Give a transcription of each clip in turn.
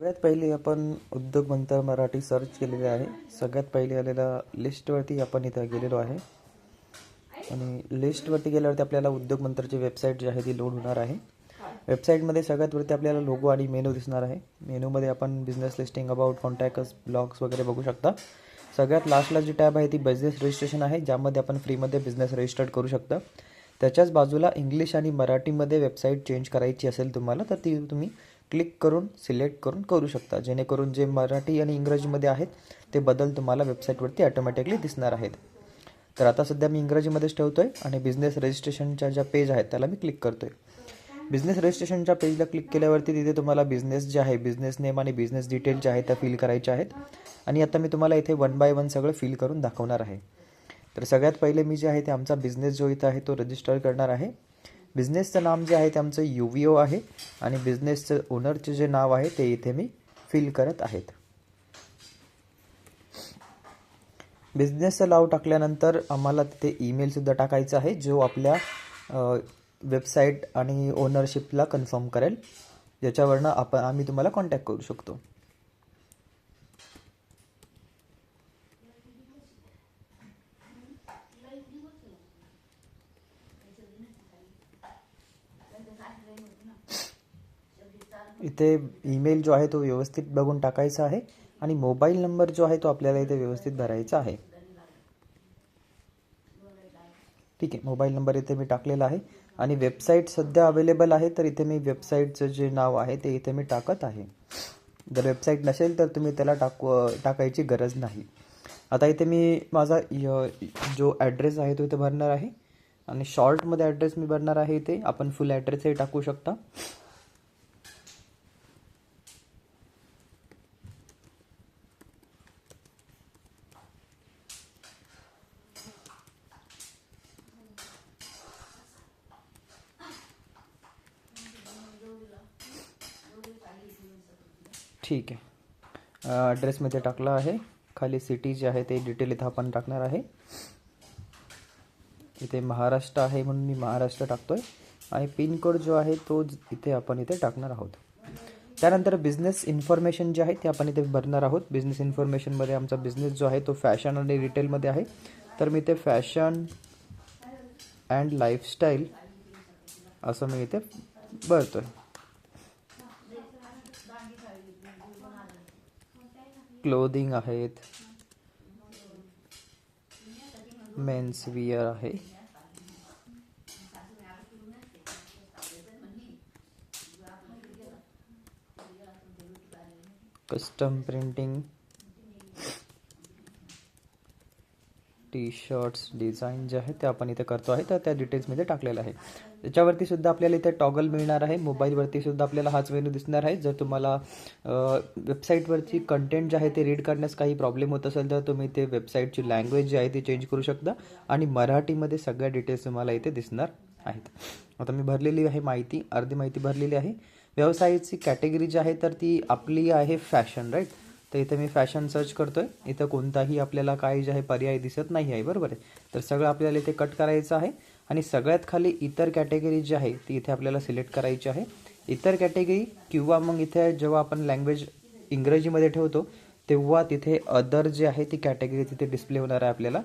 सगळ्यात पहिले आपण उद्योग मंत्र मराठी सर्च केलेले आहे. सगळ्यात पहिले आलेल्या लिस्टवरती आपण इथं गेलेलो आहे. आणि लिस्टवरती गेल्यावरती आपल्याला उद्योग मंत्रची वेबसाईट जी आहे ती लोड होणार आहे. वेबसाईटमध्ये सगळ्यात वरती आपल्याला लोगो आणि मेनू दिसणार आहे. मेनूमध्ये आपण business listing about contacts blogs वगैरे बघू शकता. सगळ्यात लास्टला जी टॅब आहे ती बिझनेस रजिस्ट्रेशन आहे ज्यामध्ये आपण फ्रीमध्ये बिझनेस रजिस्टर्ड करू शकता. त्याच्याच बाजूला इंग्लिश आणि मराठीमध्ये वेबसाईट चेंज करायची असेल तुम्हाला तर ती तुम्ही क्लिक करून सिलेक्ट करून करू शकता. जेणेकरून जे मराठी आणि इंग्रजीमध्ये आहेत ते बदल तुम्हाला वेबसाईटवरती ऑटोमॅटिकली दिसणार आहेत. तर आता सध्या मी इंग्रजीमध्येच ठेवतो आहे आणि बिझनेस रजिस्ट्रेशनच्या ज्या पेज आहेत त्याला मी क्लिक करतो आहे बिझनेस रजिस्ट्रेशनच्या पेजला क्लिक केल्यावरती तिथे तुम्हाला बिझनेस जे आहे बिझनेस नेम आणि बिझनेस डिटेल जे आहे त्या फिल करायच्या आहेत. आणि आता मी तुम्हाला इथे वन बाय वन सगळं फिल करून दाखवणार आहे. तर सगळ्यात पहिले मी जे आहे ते आमचा बिझनेस जो इथं आहे तो रजिस्टर करणार आहे. बिझनेसचं नाम जे आहे ते आमचं यू व्ही ओ आहे आणि बिझनेसचं ओनरचे जे नाव आहे ते इथे मी फिल करत आहेत. बिझनेसचं नाव टाकल्यानंतर आम्हाला तिथे ईमेलसुद्धा टाकायचा आहे जो आपल्या वेबसाईट आणि ओनरशिपला कन्फर्म करेल. ज्याच्यावरनं आपण आम्ही तुम्हाला कॉन्टॅक्ट करू शकतो. इथे ईमेल जो आहे तो व्यवस्थित बघून टाकायचा आहे आणि मोबाईल नंबर जो आहे तो आपल्याला इथे व्यवस्थित भरायचा आहे. ठीक आहे मोबाईल नंबर इथे मी टाकलेला आहे आणि वेबसाईट सध्या अवेलेबल आहे तर इथे मी वेबसाईटचं जे नाव आहे ते इथे मी टाकत आहे. जर वेबसाईट नसेल तर तुम्ही त्याला टाकू टाकायची गरज नाही. आता इथे मी माझा य- जो ॲड्रेस आहे तो इथे भरणार आहे आणि शॉर्टमध्ये ॲड्रेस मी भरणार आहे इथे. आपण फुल ॲड्रेसही टाकू शकता. ठीक आहे. ॲड्रेस मी टाकला आहे. खाली सिटी जे आहे ते डिटेल इथं आपण टाकणार आहे. इथे महाराष्ट्र आहे म्हणून मी महाराष्ट्र टाकतोय. आणि पिनकोड जो आहे तो इथे आपण इथे टाकणार आहोत. त्यानंतर बिझनेस इन्फॉर्मेशन जे आहे ते आपण इथे भरणार आहोत. बिझनेस इन्फॉर्मेशनमध्ये आमचा बिझनेस जो आहे तो फॅशन आणि रिटेलमध्ये आहे. तर मी इथे फॅशन अँड लाईफस्टाईल असं मी इथे भरतो आहे क्लोदिंग आहेत. मेन्स वियर आहे. Custom printing T shirts design जे आहे ते आपण इथे करतो आहे. तर त्या डिटेल्समध्ये टाकलेलं आहे. त्याच्यावरती सुद्धा आपल्याला इथे टॉगल मिळणार आहे. मोबाईलवरती सुद्धा आपल्याला हाच मेनू दिसणार आहे. जर तुम्हाला वेबसाईटवरची कंटेंट जे आहे ते रीड करण्यास काही प्रॉब्लेम होत असेल तर तुम्ही ते वेबसाईटची लँग्वेज जी आहे ती चेंज करू शकता. आणि मराठीमध्ये सगळ्या डिटेल्स तुम्हाला इथे दिसणार आहेत. आता मी भरलेली आहे माहिती अर्धी माहिती भरलेली आहे. व्यवसायाची कॅटेगरी जी आहे तर ती आपली आहे फॅशन राईट तर इथे मी फॅशन सर्च करतो आहे इथं कोणताही आपल्याला काही जे आहे पर्याय दिसत नाही आहे. बरोबर आहे? तर सगळं आपल्याला इथे कट करायचं आहे. आणि सगळ्यात खाली इतर कॅटेगरी जी आहे ती इथे आपल्याला सिलेक्ट करायची आहे. इतर कॅटेगरी किंवा मग इथे जेव्हा आपण लँग्वेज इंग्रजीमध्ये ठेवतो तेव्हा तिथे अदर जे आहे ती कॅटेगरी तिथे डिस्प्ले होणार आहे आपल्याला.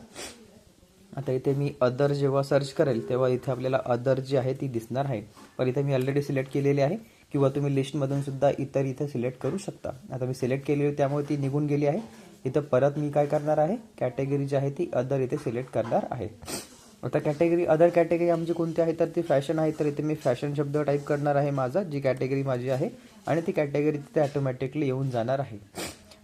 आता इथे मी अदर जेव्हा सर्च करेल तेव्हा इथे आपल्याला अदर जी आहे ती दिसणार आहे. पण इथे मी ऑलरेडी सिलेक्ट केलेली आहे. किंवा तुम्ही लिस्टमधून सुद्धा इतर इथे सिलेक्ट करू शकता. आता मी सिलेक्ट केली त्यामुळे ती निघून गेली आहे. इथं परत मी काय करणार आहे? कॅटेगरी जी आहे ती अदर इथे सिलेक्ट करणार आहे. आता कॅटेगरी अदर कॅटेगरी आमची कोणती आहे? तर ती फॅशन आहे तर इथे मी फॅशन शब्द टाईप करणार आहे माझा जी कॅटेगरी माझी आहे आणि ती कॅटेगरी तिथे ॲटोमॅटिकली येऊन जाणार आहे.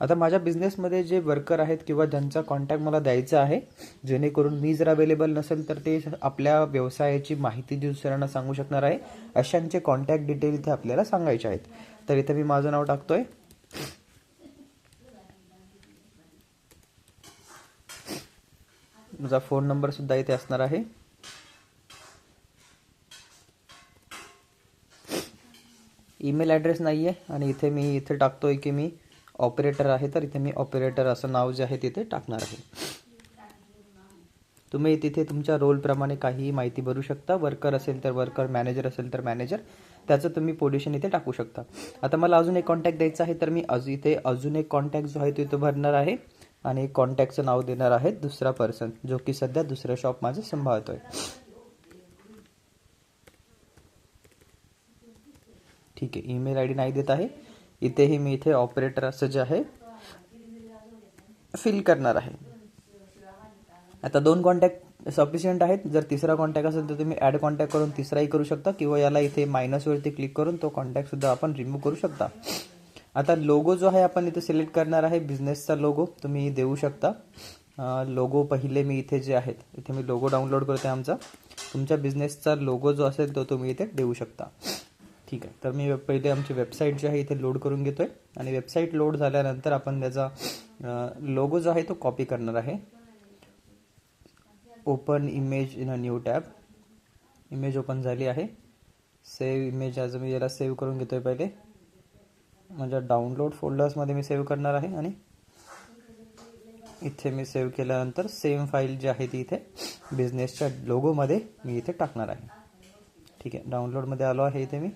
आता माझ्या बिझनेसमध्ये जे वर्कर आहेत किंवा ज्यांचा कॉन्टॅक्ट मला द्यायचा आहे जेणेकरून मी जर अवेलेबल नसेल तर ते आपल्या व्यवसायाची माहिती दुसऱ्यांना सांगू शकणार आहे. अशांचे कॉन्टॅक्ट डिटेल इथे आपल्याला सांगायचे आहेत. तर इथे मी माझं नाव टाकतोय. माझा फोन नंबर सुद्धा इथे असणार आहे. ईमेल ॲड्रेस नाही आहे आणि इथे मी इथे टाकतोय की मी ऑपरेटर आहे तर इथे मी ऑपरेटर असं नाव जे आहे तिथे टाकणार आहे. तुम्ही तिथे तुमच्या रोलप्रमाणे काहीही माहिती भरू शकता. वर्कर असेल तर वर्कर मॅनेजर असेल तर मॅनेजर त्याचं तुम्ही पोझिशन इथे टाकू शकता. आता मला अजून एक कॉन्टॅक्ट द्यायचा आहे तर मी अजून इथे अजून एक कॉन्टॅक्ट जो आहे तो इथं भरणार आहे. आणि कॉन्टॅक्टचं नाव देणार आहे दुसरा पर्सन जो की सध्या दुसरं शॉप माझं सांभाळतोय. ठीक आहे ईमेल आय डी नाही देत आहे. इथेही मी इथे ऑपरेटर असं जे आहे फिल करणार आहे. आता दोन कॉन्टॅक्ट सफिशियंट आहेत. जर तिसरा कॉन्टॅक्ट असेल तर तुम्ही ॲड कॉन्टॅक्ट करून तिसराही करू शकता किंवा याला इथे मायनसवरती क्लिक करून तो कॉन्टॅक्टसुद्धा आपण रिमूव्ह करू शकता. आता लोगो जो आहे आपण इथे सिलेक्ट करणार आहे. बिझनेसचा लोगो तुम्ही देऊ शकता. लोगो पहिले मी इथे जे आहेत इथे मी लोगो डाउनलोड करते आमचा. तुमच्या बिझनेसचा लोगो जो असेल तो तुम्ही इथे देऊ शकता. ठीक आहे. तर मी पहिले आमची वेबसाईट जी आहे इथे लोड करून घेतो आहे आणि वेबसाईट लोड झाल्यानंतर आपण त्याचा लोगो जो आहे तो कॉपी करणार आहे. Open image in a new tab image open झाली आहे. सेव्ह इमेज आज मी याला सेव्ह करून घेतो आहे पहिले. माझ्या डाउनलोड फोल्डर्समध्ये मी सेव्ह करणार आहे. आणि इथे मी सेव्ह केल्यानंतर सेम फाईल जी आहे ती इथे बिझनेसच्या लोगोमध्ये मी इथे टाकणार आहे. ठीक आहे. डाउनलोडमध्ये आलो आहे इथे मी.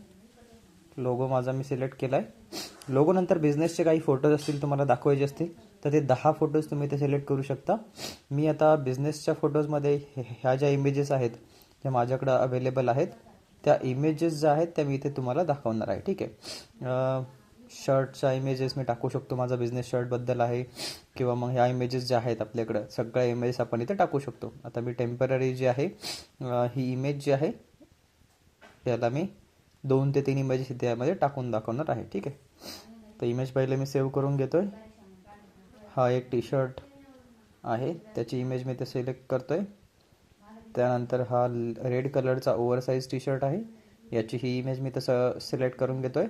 लोगो माझा मी सिलेक्ट केला आहे लोगो नंतर बिझनेसचे काही फोटोज असतील तुम्हाला दाखवायचे असतील तर ते दहा फोटोज तुम्ही इथे सिलेक्ट करू शकता. मी आता बिझनेसच्या फोटोजमध्ये ह्या ज्या इमेजेस आहेत ज्या माझ्याकडं अवेलेबल आहेत. त्या इमेजेस ज्या आहेत त्या मी इथे तुम्हाला दाखवणार आहे. ठीक आहे? शर्टच्या इमेजेस मी टाकू शकतो. माझा बिझनेस शर्टबद्दल आहे किंवा मग ह्या इमेजेस ज्या आहेत आपल्याकडं सगळ्या इमेजेस आपण इथे टाकू शकतो. आता मी टेंपररी जी आहे ही इमेज जी आहे याला मी दोन ते तीन इमेजेस इथे यामध्ये टाकून दाखवणार आहे. ठीक आहे? तर इमेज पहिले मी सेव्ह करून घेतोय. हा एक टी शर्ट आहे. त्याची इमेज मी ते सिलेक्ट करतोय. त्यानंतर हा रेड कलरचा ओव्हरसाईज टी शर्ट आहे. याची ही इमेज मी तसं सिलेक्ट करून घेतोय.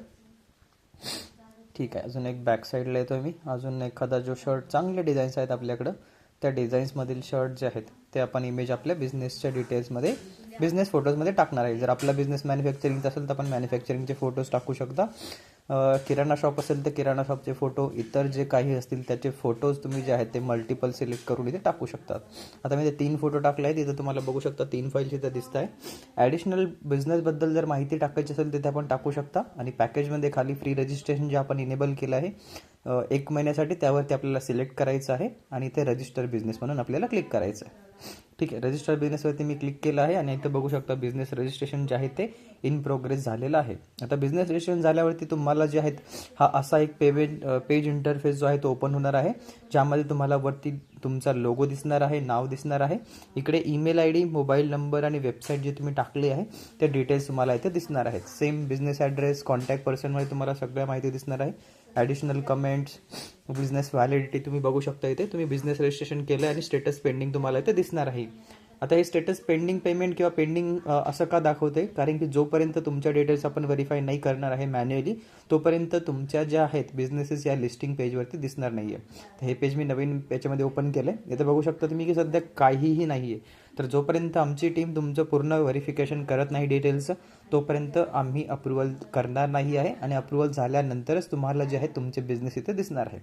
ठीक आहे. अजून एक बॅक साईडला येतोय मी. अजून एखादा जो शर्ट चांगले डिझाईन्स आहेत आपल्याकडं त्या डिझाईन्समधील शर्ट जे आहेत ते आपण इमेज आपल्या बिझनेसच्या डिटेल्समध्ये बिझनेस फोटोजमध्ये टाकणार आहे. जर आपला बिझनेस मॅन्युफॅक्चरिंगचा असेल तर आपण मॅन्युफॅक्चरिंगचे फोटोज टाकू शकता. किराणा शॉप असेल तर किराणा शॉपचे फोटो इतर जे काही असतील त्याचे फोटोज तुम्ही जे आहेत ते मल्टिपल सिलेक्ट करून इथे टाकू शकतात. आता मी ते तीन फोटो टाकले आहेत इथं तुम्हाला बघू शकता तीन फाईल्स इथं दिसत आहे ॲडिशनल बिझनेसबद्दल जर माहिती टाकायची असेल तिथे आपण टाकू शकता. आणि पॅकेजमध्ये खाली फ्री रजिस्ट्रेशन जे आपण इनेबल केलं आहे एक महिन्यासाठी त्यावरती आपल्याला सिलेक्ट करायचं आहे आणि इथे रजिस्टर बिझनेस म्हणून आपल्याला क्लिक करायचं आहे. ठीक आहे. रजिस्टर बिझनेसवरती मी क्लिक केलं आहे आणि इथं बघू शकता बिझनेस रजिस्ट्रेशन जे आहे ते इन प्रोग्रेस झालेलं आहे. आता बिझनेस रजिस्ट्रेशन झाल्यावरती तुम्हाला जे आहेत हा असा एक पेमेंट पेज इंटरफेस जो आहे तो ओपन होणार आहे ज्यामध्ये तुम्हाला वरती तुमचा लोगो दिसणार आहे नाव दिसणार आहे. इकडे email I D mobile number आणि वेबसाईट जे तुम्ही टाकली आहे ते डिटेल्स तुम्हाला इथे दिसणार आहेत. सेम बिझनेस ॲड्रेस कॉन्टॅक्ट पर्सनमध्ये तुम्हाला सगळ्या माहिती दिसणार आहे. ॲडिशनल कमेंट्स बिझनेस व्हॅलिडिटी तुम्ही बघू शकता इथे. तुम्ही बिझनेस रजिस्ट्रेशन केलं आणि स्टेटस पेंडिंग तुम्हाला इथे दिसणार आहे. आता हे स्टेटस पेंडिंग पेमेंट किंवा पेंडिंग असं का दाखवते कारण की जोपर्यंत तुमच्या डिटेल्स आपण व्हेरीफाय नाही करणार आहे मॅन्युअली तोपर्यंत तुमच्या ज्या आहेत बिझनेसेस या लिस्टिंग पेजवरती दिसणार नाही आहे तर हे पेज मी नवीन याच्यामध्ये ओपन केलं आहे इथं बघू शकता तुम्ही की सध्या काहीही नाही आहे तर जोपर्यंत आमची टीम तुमचं पूर्ण व्हेरिफिकेशन करत नाही डिटेल्सचं तोपर्यंत आम्ही अप्रुव्हल करणार नाही आहे आणि अप्रुव्हल झाल्यानंतरच तुम्हाला जे आहे तुमचे बिझनेस इथे दिसणार आहे.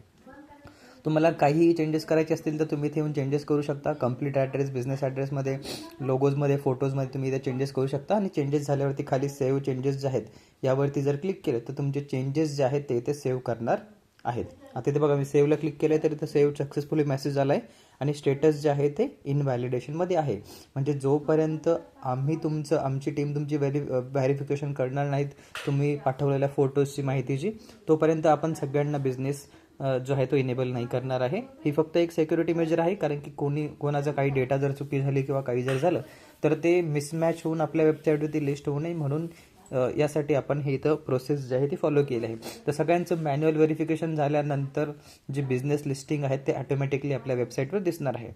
तुम्हाला काहीही चेंजेस करायचे असतील तर तुम्ही इथे येऊन चेंजेस करू शकता. कंप्लीट ॲड्रेस बिझनेस ॲड्रेसमध्ये लोगोजमध्ये फोटोजमध्ये तुम्ही इथे चेंजेस करू शकता आणि चेंजेस झाल्यावरती खाली सेव्ह चेंजेस जे आहेत यावरती जर क्लिक केलं तर तुमचे चेंजेस जे आहेत ते इथे सेव्ह करणार आहेत. आता इथे बघा मी सेव्हला क्लिक केलं तर इथं सेव्ह सक्सेसफुली मेसेज आला आहे आणि स्टेटस जे आहे ते इनव्हॅलिडेशनमध्ये आहे. म्हणजे जोपर्यंत आम्ही तुमचं आमची टीम तुमची व्हेरी व्हॅरिफिकेशन करणार नाहीत तुम्ही पाठवलेल्या फोटोजची माहितीची तोपर्यंत आपण सगळ्यांना बिझनेस जो आहे तो इनेबल नाही करणार आहे. ही फक्त एक सेक्युरिटी मेजर आहे कारण की कोणी कोणाचा काही डेटा जर चुकी झाली किंवा काही जर झालं तर ते मिसमॅच होऊन आपल्या वेबसाईटवरती लिस्ट होऊ नये. म्हणून यासाठी आपण हे इथं प्रोसेस जी आहे ती फॉलो केली आहे. तर सगळ्यांचं मॅन्युअल व्हेरिफिकेशन झाल्यानंतर जे बिझनेस लिस्टिंग आहेत ते ऑटोमॅटिकली आपल्या वेबसाईटवर दिसणार आहे.